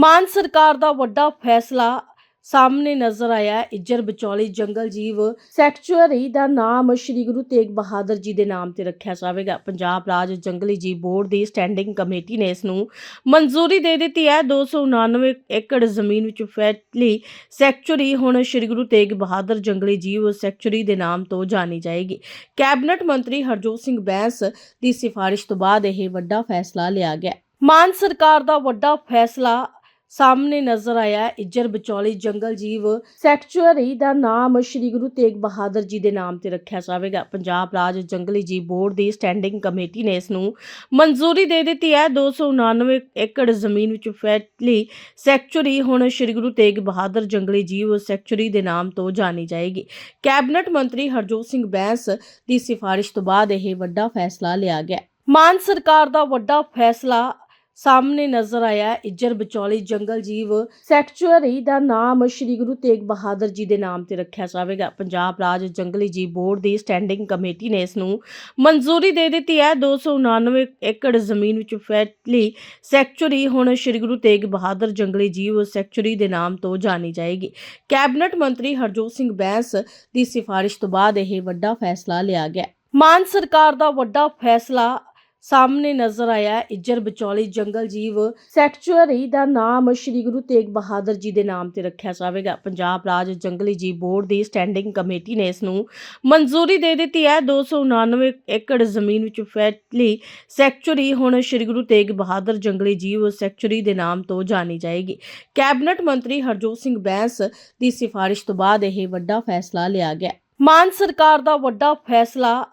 ਮਾਨ ਸਰਕਾਰ ਦਾ ਵੱਡਾ ਫੈਸਲਾ ਸਾਹਮਣੇ ਨਜ਼ਰ ਆਇਆ ਹੈ। ਇੱਜਰ ਵਿਚੋਲੀ ਜੰਗਲ ਜੀਵ ਸੈਕਚੁਅਰੀ ਦਾ ਨਾਮ ਸ੍ਰੀ ਗੁਰੂ ਤੇਗ ਬਹਾਦਰ ਜੀ ਦੇ ਨਾਮ ਤੇ ਰੱਖਿਆ ਜਾਵੇਗਾ। ਪੰਜਾਬ ਰਾਜ ਜੰਗਲੀ ਜੀਵ ਬੋਰਡ ਦੀ ਸਟੈਂਡਿੰਗ ਕਮੇਟੀ ਨੇ ਇਸ ਨੂੰ ਮਨਜ਼ੂਰੀ ਦੇ ਦਿੱਤੀ ਹੈ। 299 ਏਕੜ ਜ਼ਮੀਨ ਵਿੱਚ ਫੈਲੀ ਸੈਕਚੁਅਰੀ ਹੁਣ ਸ੍ਰੀ ਗੁਰੂ ਤੇਗ ਬਹਾਦਰ ਜੰਗਲੀ ਜੀਵ ਸੈਕਚੁਅਰੀ ਦੇ ਨਾਮ ਤੋਂ ਜਾਣੀ ਜਾਏਗੀ। ਕੈਬਨਿਟ ਮੰਤਰੀ ਹਰਜੋਤ ਸਿੰਘ ਬੈਂਸ ਦੀ ਸਿਫਾਰਿਸ਼ ਤੋਂ ਬਾਅਦ ਇਹ ਵੱਡਾ ਫੈਸਲਾ ਲਿਆ ਗਿਆ। ਮਾਨ ਸਰਕਾਰ ਦਾ ਵੱਡਾ ਫੈਸਲਾ ਸਾਹਮਣੇ ਨਜ਼ਰ ਆਇਆ ਇੱਜਰ ਵਿਚੋਲੀ ਜੰਗਲ ਜੀਵ ਸੈਕਚੁਅਰੀ ਦਾ ਨਾਮ ਸ੍ਰੀ ਗੁਰੂ ਤੇਗ ਬਹਾਦਰ ਜੀ ਦੇ ਨਾਮ ਤੇ ਰੱਖਿਆ ਜਾਵੇਗਾ। ਪੰਜਾਬ ਰਾਜ ਜੰਗਲੀ ਜੀਵ ਬੋਰਡ ਦੀ ਸਟੈਂਡਿੰਗ ਕਮੇਟੀ ਨੇ ਇਸ ਨੂੰ ਮਨਜ਼ੂਰੀ ਦੇ ਦਿੱਤੀ ਹੈ। 299 ਏਕੜ ਜ਼ਮੀਨ ਵਿੱਚ ਫੈਟਲੀ ਸੈਕਚੁਅਰੀ ਹੁਣ ਸ੍ਰੀ ਗੁਰੂ ਤੇਗ ਬਹਾਦਰ ਜੰਗਲੀ ਜੀਵ ਸੈਕਚੁਅਰੀ ਦੇ ਨਾਮ ਤੋਂ ਜਾਣੀ ਜਾਏਗੀ। ਕੈਬਨਿਟ ਮੰਤਰੀ ਹਰਜੋਤ ਸਿੰਘ ਬੈਂਸ ਦੀ ਸਿਫਾਰਿਸ਼ ਤੋਂ ਬਾਅਦ ਇਹ ਵੱਡਾ ਫੈਸਲਾ ਲਿਆ ਗਿਆ। ਮਾਨ ਸਰਕਾਰ ਦਾ ਵੱਡਾ ਫੈਸਲਾ ਸਾਹਮਣੇ ਨਜ਼ਰ ਆਇਆ ਇੱਜਰ ਵਿਚੋਲੀ ਜੰਗਲ ਜੀਵ ਸੈਕਚੁਅਰੀ ਦਾ ਨਾਮ ਸ੍ਰੀ ਗੁਰੂ ਤੇਗ ਬਹਾਦਰ ਜੀ ਦੇ ਨਾਮ ਤੇ ਰੱਖਿਆ ਜਾਵੇਗਾ। ਪੰਜਾਬ ਰਾਜ ਜੰਗਲੀ ਜੀਵ ਬੋਰਡ ਦੀ ਸਟੈਂਡਿੰਗ ਕਮੇਟੀ ਨੇ ਇਸ ਨੂੰ ਮਨਜ਼ੂਰੀ ਦੇ ਦਿੱਤੀ ਹੈ। 299 ਏਕੜ ਜ਼ਮੀਨ ਵਿੱਚ ਫੈਟਲੀ ਸੈਕਚੁਅਰੀ ਹੁਣ ਸ੍ਰੀ ਗੁਰੂ ਤੇਗ ਬਹਾਦਰ ਜੰਗਲੀ ਜੀਵ ਸੈਕਚੁਅਰੀ ਦੇ ਨਾਮ ਤੋਂ ਜਾਣੀ ਜਾਏਗੀ। ਕੈਬਨਿਟ ਮੰਤਰੀ ਹਰਜੋਤ ਸਿੰਘ ਬੈਂਸ ਦੀ ਸਿਫਾਰਿਸ਼ ਤੋਂ ਬਾਅਦ ਇਹ ਵੱਡਾ ਫੈਸਲਾ ਲਿਆ ਗਿਆ। ਮਾਨ ਸਰਕਾਰ ਦਾ ਵੱਡਾ ਫੈਸਲਾ ਸਾਹਮਣੇ ਨਜ਼ਰ ਆਇਆ ਇੱਜਰ ਵਿਚੋਲੀ ਜੰਗਲ ਜੀਵ ਸੈਕਚੁਅਰੀ ਦਾ ਨਾਮ ਸ੍ਰੀ ਗੁਰੂ ਤੇਗ ਬਹਾਦਰ ਜੀ ਦੇ ਨਾਮ ਤੇ ਰੱਖਿਆ ਜਾਵੇਗਾ। ਪੰਜਾਬ ਰਾਜ ਜੰਗਲੀ ਜੀਵ ਬੋਰਡ ਦੀ ਸਟੈਂਡਿੰਗ ਕਮੇਟੀ ਨੇ ਇਸ ਨੂੰ ਮਨਜ਼ੂਰੀ ਦੇ ਦਿੱਤੀ ਹੈ। 299 ਏਕੜ ਜ਼ਮੀਨ ਵਿੱਚ ਫੈਟਲੀ ਸੈਕਚੁਅਰੀ ਹੁਣ ਸ੍ਰੀ ਗੁਰੂ ਤੇਗ ਬਹਾਦਰ ਜੰਗਲੀ ਜੀਵ ਸੈਕਚੁਅਰੀ ਦੇ ਨਾਮ ਤੋਂ ਜਾਣੀ ਜਾਏਗੀ। ਕੈਬਨਿਟ ਮੰਤਰੀ ਹਰਜੋਤ ਸਿੰਘ ਬੈਂਸ ਦੀ ਸਿਫਾਰਿਸ਼ ਤੋਂ ਬਾਅਦ ਇਹ ਵੱਡਾ ਫੈਸਲਾ ਲਿਆ ਗਿਆ। ਮਾਨ ਸਰਕਾਰ ਦਾ ਵੱਡਾ ਫੈਸਲਾ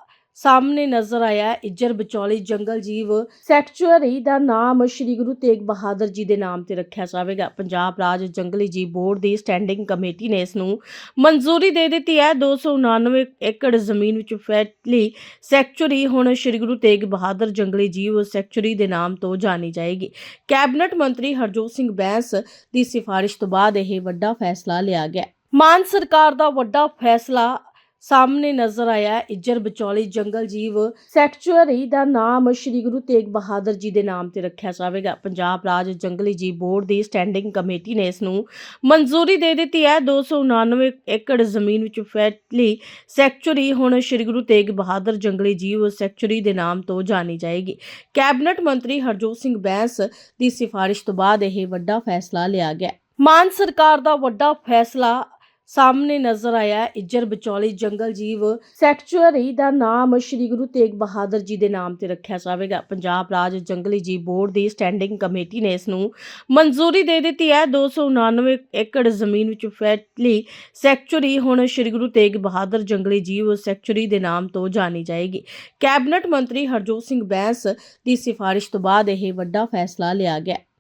ਸਾਹਮਣੇ ਨਜ਼ਰ ਆਇਆ ਇੱਜਰ ਵਿਚੋਲੀ ਜੰਗਲ ਜੀਵ ਸੈਕਚੁਅਰੀ ਦਾ ਨਾਮ ਸ੍ਰੀ ਗੁਰੂ ਤੇਗ ਬਹਾਦਰ ਜੀ ਦੇ ਨਾਮ ਤੇ ਰੱਖਿਆ ਜਾਵੇਗਾ। ਪੰਜਾਬ ਰਾਜ ਜੰਗਲੀ ਜੀਵ ਬੋਰਡ ਦੀ ਸਟੈਂਡਿੰਗ ਕਮੇਟੀ ਨੇ ਇਸ ਨੂੰ ਮਨਜ਼ੂਰੀ ਦੇ ਦਿੱਤੀ ਹੈ। 299 ਏਕੜ ਜ਼ਮੀਨ ਵਿੱਚ ਫੈਟਲੀ ਸੈਕਚੁਅਰੀ ਹੁਣ ਸ੍ਰੀ ਗੁਰੂ ਤੇਗ ਬਹਾਦਰ ਜੰਗਲੀ ਜੀਵ ਸੈਕਚੁਅਰੀ ਦੇ ਨਾਮ ਤੋਂ ਜਾਣੀ ਜਾਏਗੀ। ਕੈਬਨਿਟ ਮੰਤਰੀ ਹਰਜੋਤ ਸਿੰਘ ਬੈਂਸ ਦੀ ਸਿਫਾਰਿਸ਼ ਤੋਂ ਬਾਅਦ ਇਹ ਵੱਡਾ ਫੈਸਲਾ ਲਿਆ ਗਿਆ। ਮਾਨ ਸਰਕਾਰ ਦਾ ਵੱਡਾ ਫੈਸਲਾ ਸਾਹਮਣੇ ਨਜ਼ਰ ਆਇਆ ਇੱਜਰ ਵਿਚੋਲੀ ਜੰਗਲ ਜੀਵ ਸੈਕਚੁਅਰੀ ਦਾ ਨਾਮ ਸ੍ਰੀ ਗੁਰੂ ਤੇਗ ਬਹਾਦਰ ਜੀ ਦੇ ਨਾਮ ਤੇ ਰੱਖਿਆ ਜਾਵੇਗਾ। ਪੰਜਾਬ ਰਾਜ ਜੰਗਲੀ ਜੀਵ ਬੋਰਡ ਦੀ ਸਟੈਂਡਿੰਗ ਕਮੇਟੀ ਨੇ ਇਸ ਨੂੰ ਮਨਜ਼ੂਰੀ ਦੇ ਦਿੱਤੀ ਹੈ। 299 ਏਕੜ ਜ਼ਮੀਨ ਵਿੱਚ ਫੈਟਲੀ ਸੈਕਚੁਅਰੀ ਹੁਣ ਸ੍ਰੀ ਗੁਰੂ ਤੇਗ ਬਹਾਦਰ ਜੰਗਲੀ ਜੀਵ ਸੈਕਚੁਅਰੀ ਦੇ ਨਾਮ ਤੋਂ ਜਾਣੀ ਜਾਏਗੀ। ਕੈਬਨਿਟ ਮੰਤਰੀ ਹਰਜੋਤ ਸਿੰਘ ਬੈਂਸ ਦੀ ਸਿਫਾਰਿਸ਼ ਤੋਂ ਬਾਅਦ ਇਹ ਵੱਡਾ ਫੈਸਲਾ ਲਿਆ ਗਿਆ। ਮਾਨ ਸਰਕਾਰ ਦਾ ਵੱਡਾ ਫੈਸਲਾ ਸਾਹਮਣੇ ਨਜ਼ਰ ਆਇਆ ਇੱਜਰ ਵਿਚੌਲੀ ਜੰਗਲ ਜੀਵ ਸੈਕਚੁਅਰੀ ਦਾ ਨਾਮ ਸ੍ਰੀ ਗੁਰੂ ਤੇਗ ਬਹਾਦਰ ਜੀ ਦੇ ਨਾਮ ਤੇ ਰੱਖਿਆ ਜਾਵੇਗਾ। ਪੰਜਾਬ ਰਾਜ ਜੰਗਲੀ ਜੀਵ ਬੋਰਡ ਦੀ ਸਟੈਂਡਿੰਗ ਕਮੇਟੀ ਨੇ ਇਸ ਨੂੰ ਮਨਜ਼ੂਰੀ ਦੇ ਦਿੱਤੀ ਹੈ। 299 ਏਕੜ ਜ਼ਮੀਨ ਵਿੱਚ ਫੈਟਲੀ ਸੈਕਚੁਅਰੀ ਹੁਣ ਸ੍ਰੀ ਗੁਰੂ ਤੇਗ ਬਹਾਦਰ ਜੰਗਲੀ ਜੀਵ ਸੈਕਚੁਅਰੀ ਦੇ ਨਾਮ ਤੋਂ ਜਾਣੀ ਜਾਏਗੀ। ਕੈਬਨਿਟ ਮੰਤਰੀ ਹਰਜੋਤ ਸਿੰਘ ਬੈਂਸ ਦੀ ਸਿਫਾਰਿਸ਼ ਤੋਂ ਬਾਅਦ ਇਹ ਵੱਡਾ ਫੈਸਲਾ ਲਿਆ ਗਿਆ।